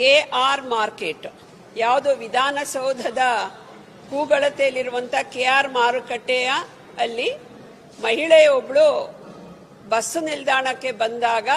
K R market ಯಾವುದು ವಿಧಾನಸೌಧದ ಕೂಗಳತೆಯಲ್ಲಿರುವಂತ K R ಮಾರುಕಟ್ಟೆಯ ಅಲ್ಲಿ ಮಹಿಳೆಯೊಬ್ಳು ಬಸ್ ನಿಲ್ದಾಣಕ್ಕೆ ಬಂದಾಗ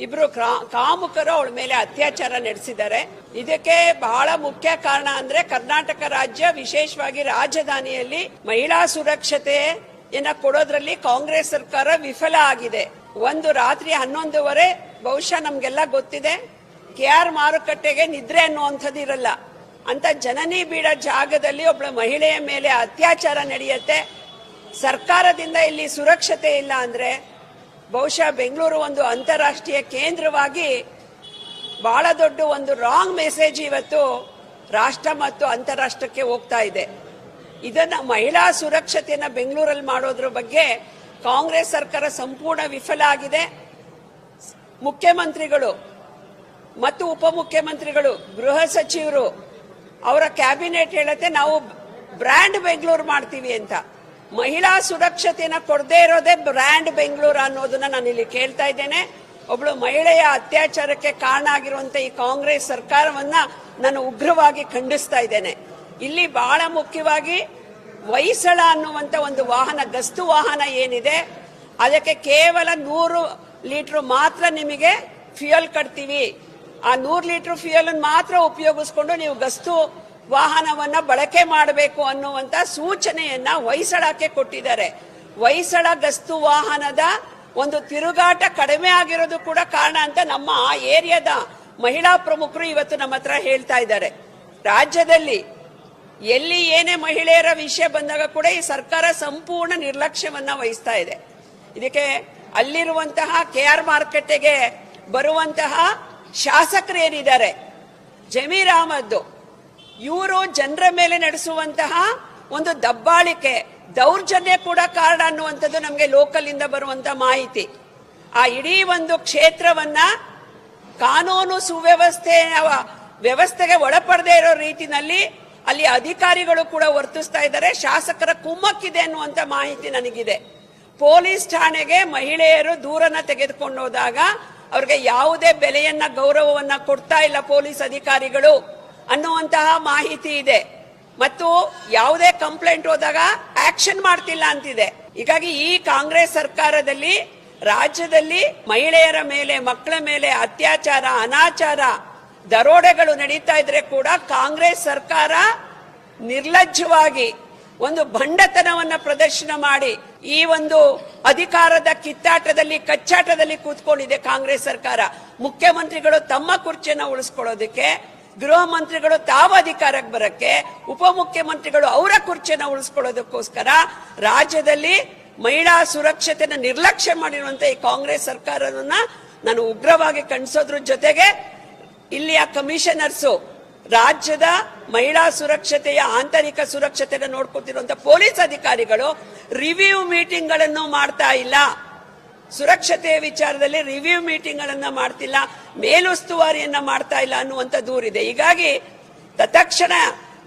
ಇಬ್ರು ಕ್ರಾ- ಕಾಮುಕರು ಅವಳ ಮೇಲೆ ಅತ್ಯಾಚಾರ ನಡೆಸಿದ್ದಾರೆ. ಇದಕ್ಕೆ ಬಹಳ ಮುಖ್ಯ ಕಾರಣ ಅಂದ್ರೆ ಕರ್ನಾಟಕ ರಾಜ್ಯ, ವಿಶೇಷವಾಗಿ ರಾಜಧಾನಿಯಲ್ಲಿ ಮಹಿಳಾ ಸುರಕ್ಷತೆಯನ್ನ ಕೊಡೋದ್ರಲ್ಲಿ ಕಾಂಗ್ರೆಸ್ ಸರ್ಕಾರ ವಿಫಲ ಆಗಿದೆ. ಒಂದು ರಾತ್ರಿ ಹನ್ನೊಂದುವರೆ, ಬಹುಶಃ ನಮ್ಗೆಲ್ಲ ಗೊತ್ತಿದೆ. ಕೆ ಆರ್ ಮಾರುಕಟ್ಟೆಗೆ ನಿದ್ರೆ ಅನ್ನುವಂಥದ್ದು ಇರಲ್ಲ. ಅಂತ ಜನನಿ ಬೀಡ ಜಾಗದಲ್ಲಿ ಒಬ್ಬಳ ಮಹಿಳೆಯ ಮೇಲೆ ಅತ್ಯಾಚಾರ ನಡೆಯುತ್ತೆ. ಸರ್ಕಾರದಿಂದ ಇಲ್ಲಿ ಸುರಕ್ಷತೆ ಇಲ್ಲ ಅಂದ್ರೆ ಬಹುಶಃ ಬೆಂಗಳೂರು ಒಂದು ಅಂತಾರಾಷ್ಟ್ರೀಯ ಕೇಂದ್ರವಾಗಿ ಬಹಳ ದೊಡ್ಡ ಒಂದು ರಾಂಗ್ ಮೆಸೇಜ್ ಇವತ್ತು ರಾಷ್ಟ್ರ ಮತ್ತು ಅಂತಾರಾಷ್ಟ್ರಕ್ಕೆ ಹೋಗ್ತಾ ಇದೆ. ಇದನ್ನ ಮಹಿಳಾ ಸುರಕ್ಷತೆಯನ್ನ ಬೆಂಗಳೂರಲ್ಲಿ ಮಾಡೋದ್ರ ಬಗ್ಗೆ ಕಾಂಗ್ರೆಸ್ ಸರ್ಕಾರ ಸಂಪೂರ್ಣ ವಿಫಲ ಆಗಿದೆ. ಮುಖ್ಯಮಂತ್ರಿಗಳು ಮತ್ತು ಉಪಮುಖ್ಯಮಂತ್ರಿಗಳು, ಗೃಹ ಸಚಿವರು, ಅವರ ಕ್ಯಾಬಿನೆಟ್ ಹೇಳುತ್ತೆ, ನಾವು ಬ್ರ್ಯಾಂಡ್ ಬೆಂಗಳೂರು ಮಾಡ್ತೀವಿ ಅಂತ. ಮಹಿಳಾ ಸುರಕ್ಷತೆಯನ್ನ ಕೊಡದೇ ಇರೋದೇ ಬ್ರ್ಯಾಂಡ್ ಬೆಂಗಳೂರು ಅನ್ನೋದನ್ನ ನಾನು ಇಲ್ಲಿ ಕೇಳ್ತಾ ಇದ್ದೇನೆ. ಒಬ್ಳು ಮಹಿಳೆಯ ಅತ್ಯಾಚಾರಕ್ಕೆ ಕಾರಣ ಆಗಿರುವಂತ ಈ ಕಾಂಗ್ರೆಸ್ ಸರ್ಕಾರವನ್ನ ನಾನು ಉಗ್ರವಾಗಿ ಖಂಡಿಸ್ತಾ ಇದ್ದೇನೆ. ಇಲ್ಲಿ ಬಹಳ ಮುಖ್ಯವಾಗಿ ಹೊಯ್ಸಳ ಅನ್ನುವಂತ ಒಂದು ವಾಹನ, ಗಸ್ತು ವಾಹನ ಏನಿದೆ, ಅದಕ್ಕೆ ಕೇವಲ ನೂರು ಲೀಟರ್ ಮಾತ್ರ ನಿಮಗೆ ಫ್ಯೂಯಲ್ ಕಟ್ತೀವಿ. ಆ ನೂರು ಲೀಟರ್ ಫ್ಯೂಯಲ್ ಮಾತ್ರ ಉಪಯೋಗಿಸ್ಕೊಂಡು ನೀವು ಗಸ್ತು ವಾಹನವನ್ನ ಬಳಕೆ ಮಾಡಬೇಕು ಅನ್ನುವಂತ ಸೂಚನೆಯನ್ನ ಹೊಯ್ಸಳಕ್ಕೆ ಕೊಟ್ಟಿದ್ದಾರೆ. ಹೊಯ್ಸಳ ಗಸ್ತು ವಾಹನದ ಒಂದು ತಿರುಗಾಟ ಕಡಿಮೆ ಆಗಿರೋದು ಕೂಡ ಕಾರಣ ಅಂತ ನಮ್ಮ ಆ ಏರಿಯಾದ ಮಹಿಳಾ ಪ್ರಮುಖರು ಇವತ್ತು ನಮ್ಮ ಹತ್ರ ಹೇಳ್ತಾ ಇದ್ದಾರೆ. ರಾಜ್ಯದಲ್ಲಿ ಎಲ್ಲಿ ಏನೇ ಮಹಿಳೆಯರ ವಿಷಯ ಬಂದಾಗ ಕೂಡ ಈ ಸರ್ಕಾರ ಸಂಪೂರ್ಣ ನಿರ್ಲಕ್ಷ್ಯವನ್ನ ವಹಿಸ್ತಾ ಇದೆ. ಇದಕ್ಕೆ ಅಲ್ಲಿರುವಂತಹ ಕೆ ಆರ್ ಮಾರ್ಕೆಟ್ಗೆ ಬರುವಂತಹ ಶಾಸಕರು ಏನಿದ್ದಾರೆ ಜಮೀರ್ ಅಹಮದ್ ಇವರು ಜನರ ಮೇಲೆ ನಡೆಸುವಂತಹ ಒಂದು ದಬ್ಬಾಳಿಕೆ, ದೌರ್ಜನ್ಯ ಕೂಡ ಕಾರಣ ಅನ್ನುವಂಥದ್ದು ನಮಗೆ ಲೋಕಲ್ ಇಂದ ಬರುವಂತ ಮಾಹಿತಿ. ಆ ಇಡೀ ಒಂದು ಕ್ಷೇತ್ರವನ್ನ ಕಾನೂನು ಸುವ್ಯವಸ್ಥೆ ವ್ಯವಸ್ಥೆಗೆ ಒಳಪಡದೇ ಇರೋ ರೀತಿನಲ್ಲಿ ಅಲ್ಲಿ ಅಧಿಕಾರಿಗಳು ಕೂಡ ವರ್ತಿಸ್ತಾ ಇದ್ದಾರೆ. ಶಾಸಕರ ಕುಮ್ಮಕ್ಕಿದೆ ಅನ್ನುವಂತ ಮಾಹಿತಿ ನನಗಿದೆ. ಪೊಲೀಸ್ ಠಾಣೆಗೆ ಮಹಿಳೆಯರು ದೂರನ್ನ ತೆಗೆದುಕೊಂಡು ಹೋದಾಗ ಅವ್ರಿಗೆ ಯಾವುದೇ ಬೆಲೆಯನ್ನ, ಗೌರವವನ್ನ ಕೊಡ್ತಾ ಇಲ್ಲ ಪೊಲೀಸ್ ಅಧಿಕಾರಿಗಳು ಅನ್ನುವಂತಹ ಮಾಹಿತಿ ಇದೆ. ಮತ್ತು ಯಾವುದೇ ಕಂಪ್ಲೇಂಟ್ ಹೋದಾಗ ಆಕ್ಷನ್ ಮಾಡ್ತಿಲ್ಲ ಅಂತಿದೆ. ಹೀಗಾಗಿ ಈ ಕಾಂಗ್ರೆಸ್ ಸರ್ಕಾರದಲ್ಲಿ, ರಾಜ್ಯದಲ್ಲಿ ಮಹಿಳೆಯರ ಮೇಲೆ, ಮಕ್ಕಳ ಮೇಲೆ ಅತ್ಯಾಚಾರ, ಅನಾಚಾರ, ದರೋಡೆಗಳು ನಡೀತಾ ಇದ್ರೆ ಕೂಡ ಕಾಂಗ್ರೆಸ್ ಸರ್ಕಾರ ನಿರ್ಲಜ್ಜವಾಗಿ ಒಂದು ಭಂಡತನವನ್ನ ಪ್ರದರ್ಶನ ಮಾಡಿ ಈ ಒಂದು ಅಧಿಕಾರದ ಕಿತ್ತಾಟದಲ್ಲಿ, ಕಚ್ಚಾಟದಲ್ಲಿ ಕೂತ್ಕೊಂಡಿದೆ ಕಾಂಗ್ರೆಸ್ ಸರ್ಕಾರ. ಮುಖ್ಯಮಂತ್ರಿಗಳು ತಮ್ಮ ಕುರ್ಚಿಯನ್ನು ಉಳಿಸ್ಕೊಳ್ಳೋದಕ್ಕೆ, ಗೃಹ ಮಂತ್ರಿಗಳು ತಾವು ಅಧಿಕಾರಕ್ಕೆ ಬರಕ್ಕೆ ಉಪಮುಖ್ಯಮಂತ್ರಿಗಳು ಅವರ ಕುರ್ಚಿಯನ್ನು ಉಳಿಸ್ಕೊಳ್ಳೋದಕ್ಕೋಸ್ಕರ ರಾಜ್ಯದಲ್ಲಿ ಮಹಿಳಾ ಸುರಕ್ಷತೆನ ನಿರ್ಲಕ್ಷ್ಯ ಮಾಡಿರುವಂತ ಈ ಕಾಂಗ್ರೆಸ್ ಸರ್ಕಾರವನ್ನ ನಾನು ಉಗ್ರವಾಗಿ ಖಂಡಿಸೋದ್ರ ಜೊತೆಗೆ ಇಲ್ಲಿಯ ಕಮಿಷನರ್ಸು ರಾಜ್ಯದ ಮಹಿಳಾ ಸುರಕ್ಷತೆಯ, ಆಂತರಿಕ ಸುರಕ್ಷತೆಯನ್ನು ನೋಡ್ಕೊತಿರುವಂತ ಪೊಲೀಸ್ ಅಧಿಕಾರಿಗಳು ರಿವ್ಯೂ ಮೀಟಿಂಗ್ಗಳನ್ನು ಮಾಡ್ತಾ ಇಲ್ಲ. ಸುರಕ್ಷತೆಯ ವಿಚಾರದಲ್ಲಿ ರಿವ್ಯೂ ಮೀಟಿಂಗ್ ಗಳನ್ನ ಮಾಡ್ತಿಲ್ಲ, ಮೇಲುಸ್ತುವಾರಿಯನ್ನ ಮಾಡ್ತಾ ಇಲ್ಲ ಅನ್ನುವಂತ ದೂರಿದೆ ಹೀಗಾಗಿ ತತ್ಕ್ಷಣ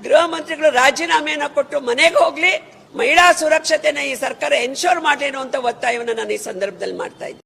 ಗೃಹ ಮಂತ್ರಿಗಳು ರಾಜೀನಾಮೆಯನ್ನು ಕೊಟ್ಟು ಮನೆಗೆ ಹೋಗ್ಲಿ, ಮಹಿಳಾ ಸುರಕ್ಷತೆನ ಈ ಸರ್ಕಾರ ಎನ್ಶೋರ್ ಮಾಡಲಿ ಅನ್ನುವಂತ ಒತ್ತಾಯವನ್ನು ನಾನು ಈ ಸಂದರ್ಭದಲ್ಲಿ ಮಾಡ್ತಾ ಇದ್ದೀನಿ